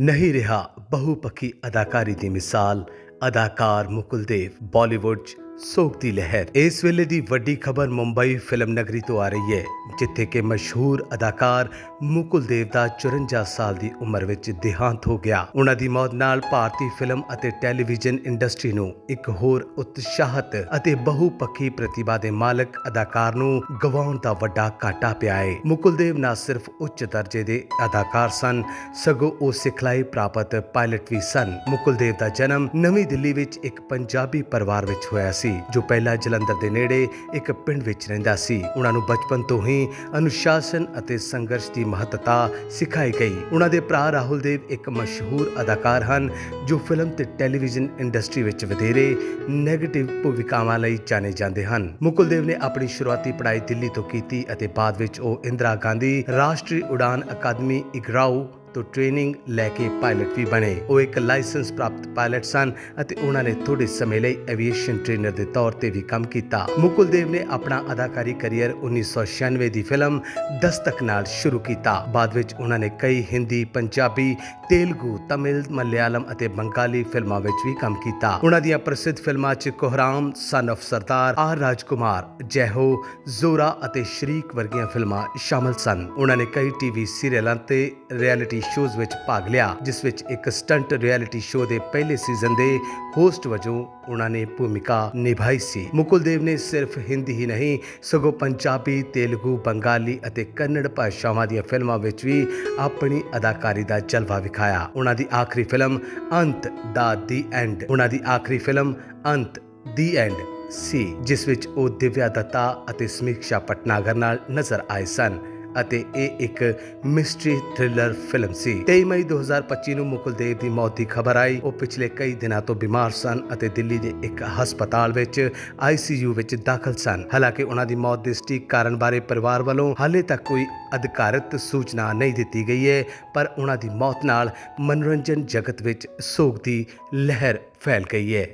ਨਹੀਂ ਰਿਹਾ ਬਹੁਪੱਖੀ ਅਦਾਕਾਰੀ ਦੀ ਮਿਸਾਲ ਅਦਾਕਾਰ ਮੁਕੁਲ ਦੇਵ ਬਾਲੀਵੁੱਡ 'ਚ ਸੋਗ ਦੀ ਲਹਿਰ। ਇਸ ਵੇਲੇ ਦੀ ਵੱਡੀ ਖਬਰ ਮੁੰਬਈ ਫਿਲਮ ਨਗਰੀ ਤੋਂ ਆ ਰਹੀ ਹੈ, ਜਿੱਥੇ ਕਿ ਮਸ਼ਹੂਰ ਅਦਾਕਾਰ ਮੁਕੁਲ ਦੇਵ ਦਾ 54 ਸਾਲ ਦੀ ਉਮਰ ਵਿੱਚ ਦੇਹਾਂਤ ਹੋ ਗਿਆ। ਉਹਨਾਂ ਦੀ ਮੌਤ ਨਾਲ ਭਾਰਤੀ ਫਿਲਮ ਅਤੇ ਟੈਲੀਵਿਜ਼ਨ ਇੰਡਸਟਰੀ ਨੂੰ ਇੱਕ ਹੋਰ ਉਤਸ਼ਾਹਤ ਅਤੇ ਬਹੁਪੱਖੀ ਪ੍ਰਤਿਭਾ ਦੇ ਮਾਲਕ ਅਦਾਕਾਰ ਨੂੰ ਗਵਾਉਣ ਦਾ ਵੱਡਾ ਘਾਟਾ ਪਿਆ ਹੈ। ਮੁਕੁਲ ਦੇਵ ਨਾ ਸਿਰਫ ਉੱਚ ਦਰਜੇ ਦੇ ਅਦਾਕਾਰ ਸਨ, ਸਗੋਂ ਉਹ ਸਿਖਲਾਈ ਪ੍ਰਾਪਤ ਪਾਇਲਟ ਵੀ ਸਨ। ਮੁਕੁਲ ਦੇਵ ਦਾ ਜਨਮ ਨਵੀਂ ਦਿੱਲੀ ਵਿੱਚ ਇੱਕ ਪੰਜਾਬੀ ਪਰਿਵਾਰ ਵਿੱਚ ਹੋਇਆ ਸੀ। ਜੋ ਪਹਿਲਾਂ ਜਲੰਧਰ ਦੇ ਨੇੜੇ ਇੱਕ ਪਿੰਡ ਵਿੱਚ ਰਹਿੰਦਾ ਸੀ। ਉਹਨਾਂ ਨੂੰ ਬਚਪਨ ਤੋਂ ਹੀ ਅਨੁਸ਼ਾਸਨ ਅਤੇ ਸੰਘਰਸ਼ ਦੀ ਮਹੱਤਤਾ ਸਿਖਾਈ ਗਈ। ਉਹਨਾਂ ਦੇ ਭਰਾ ਰਾਹੁਲ ਦੇਵ ਇੱਕ ਮਸ਼ਹੂਰ ਅਦਾਕਾਰ ਹਨ, ਜੋ ਫਿਲਮ ਤੇ ਟੈਲੀਵਿਜ਼ਨ ਇੰਡਸਟਰੀ ਵਿੱਚ ਵਧੇਰੇ ਨੈਗੇਟਿਵ ਭੂਮਿਕਾਵਾਂ ਲਈ ਜਾਣੇ ਜਾਂਦੇ ਹਨ। ਮੁਕੁਲ ਦੇਵ ਨੇ ਆਪਣੀ ਸ਼ੁਰੂਆਤੀ ਪੜ੍ਹਾਈ ਦਿੱਲੀ ਤੋਂ ਕੀਤੀ ਅਤੇ ਬਾਅਦ ਵਿੱਚ ਉਹ ਇੰਦਰਾ ਗਾਂਧੀ ਰਾਸ਼ਟਰੀ ਉਡਾਨ ਅਕਾਦਮੀ ਇਗਰਾਓ ਤੋਂ ਟ੍ਰੇਨਿੰਗ ਲੈ ਕੇ ਪਾਇਲਟ ਵੀ ਬਣੇ। ਉਹ ਇੱਕ ਲਾਇਸੈਂਸ ਪ੍ਰਾਪਤ ਪਾਇਲਟ ਸਨ ਅਤੇ ਉਹਨਾਂ ਨੇ ਥੋੜੇ ਸਮੇਂ ਲਈ ਐਵੀਏਸ਼ਨ ਟ੍ਰੇਨਰ ਦੇ ਤੌਰ ਤੇ ਵੀ ਕੰਮ ਕੀਤਾ। ਮੁਕੁਲ ਦੇਵ ਨੇ ਆਪਣਾ ਅਦਾਕਾਰੀ ਕੈਰੀਅਰ 1996 ਦੀ ਫਿਲਮ ਦਸਤਕ ਨਾਲ ਸ਼ੁਰੂ ਕੀਤਾ। ਬਾਅਦ ਵਿੱਚ ਉਹਨਾਂ ਨੇ ਕਈ ਹਿੰਦੀ, ਪੰਜਾਬੀ, ਤੇਲਗੂ, ਤਮਿਲ, ਮਲਿਆਲਮ ਅਤੇ ਬੰਗਾਲੀ ਫਿਲਮਾਂ ਵਿੱਚ ਵੀ ਕੰਮ ਕੀਤਾ। ਉਹਨਾਂ ਦੀਆਂ ਪ੍ਰਸਿੱਧ ਫਿਲਮਾਂ 'ਚ Kohram son of Sardaar R Rajkumar Jai Ho Zora ਅਤੇ ਸ਼ਰੀਕ ਵਰਗੀਆਂ ਫਿਲਮਾਂ ਸ਼ਾਮਲ ਸਨ। ਉਹਨਾਂ ਨੇ ਕਈ ਟੀਵੀ ਸੀਰੀਅਲਾਂ ਤੇ ਰਿਐਲਿਟੀ ਸ਼ੋਜ਼ ਵਿੱਚ ਭਾਗ ਲਿਆ, ਜਿਸ ਵਿੱਚ ਇੱਕ ਸਟੰਟ ਰਿਐਲਿਟੀ ਸ਼ੋਅ ਦੇ ਪਹਿਲੇ ਸੀਜ਼ਨ ਦੇ ਹੋਸਟ ਵਜੋਂ ਉਹਨਾਂ ਨੇ ਭੂਮਿਕਾ ਨਿਭਾਈ ਸੀ। ਮੁਕੁਲ ਦੇਵ ਨੇ ਸਿਰਫ ਹਿੰਦੀ ਹੀ ਨਹੀਂ, ਸਗੋਂ ਪੰਜਾਬੀ, ਤੇਲਗੂ, ਬੰਗਾਲੀ ਅਤੇ ਕੰਨੜ ਭਾਸ਼ਾਵਾਂ ਦੀਆਂ ਫਿਲਮਾਂ ਵਿੱਚ ਵੀ ਆਪਣੀ ਅਦਾਕਾਰੀ ਦਾ ਜਲਵਾ ਵਿਖਾਇਆ। ਉਹਨਾਂ ਦੀ ਆਖਰੀ ਫਿਲਮ ਅੰਤ ਦਾ ਦੀ ਐਂਡ ਉਹਨਾਂ ਦੀ ਆਖਰੀ ਫਿਲਮ ਅੰਤ ਦੀ ਐਂਡ ਸੀ, ਜਿਸ ਵਿੱਚ ਉਹ ਦਿਵਿਆ ਦੱਤਾ ਅਤੇ ਸਮੀਕਸ਼ਾ ਪਟਨਾਗਰ ਨਾਲ ਨਜ਼ਰ ਆਏ ਸਨ। ਅਤੇ ਇਹ ਇੱਕ ਮਿਸਟਰੀ ਥ੍ਰਿਲਰ ਫਿਲਮ ਸੀ। 23 ਮਈ 2025 ਨੂੰ ਮੁਕੁਲ ਦੇਵ ਦੀ ਮੌਤ ਦੀ ਖਬਰ ਆਈ। ਉਹ ਪਿਛਲੇ ਕਈ ਦਿਨਾਂ ਤੋਂ ਬਿਮਾਰ ਸਨ ਅਤੇ ਦਿੱਲੀ ਦੇ ਇੱਕ ਹਸਪਤਾਲ ਵਿੱਚ ਆਈਸੀਯੂ ਵਿੱਚ ਦਾਖਲ ਸਨ। ਹਾਲਾਂਕਿ ਉਹਨਾਂ ਦੀ ਮੌਤ ਦੇ ਸਟੀਕ ਕਾਰਨ ਬਾਰੇ ਪਰਿਵਾਰ ਵੱਲੋਂ ਹਾਲੇ ਤੱਕ ਕੋਈ ਅਧਿਕਾਰਤ ਸੂਚਨਾ ਨਹੀਂ ਦਿੱਤੀ ਗਈ ਹੈ ਪਰ ਉਹਨਾਂ ਦੀ ਮੌਤ ਨਾਲ ਮਨੋਰੰਜਨ ਜਗਤ ਵਿੱਚ ਸੋਗ ਦੀ ਲਹਿਰ ਫੈਲ ਗਈ ਹੈ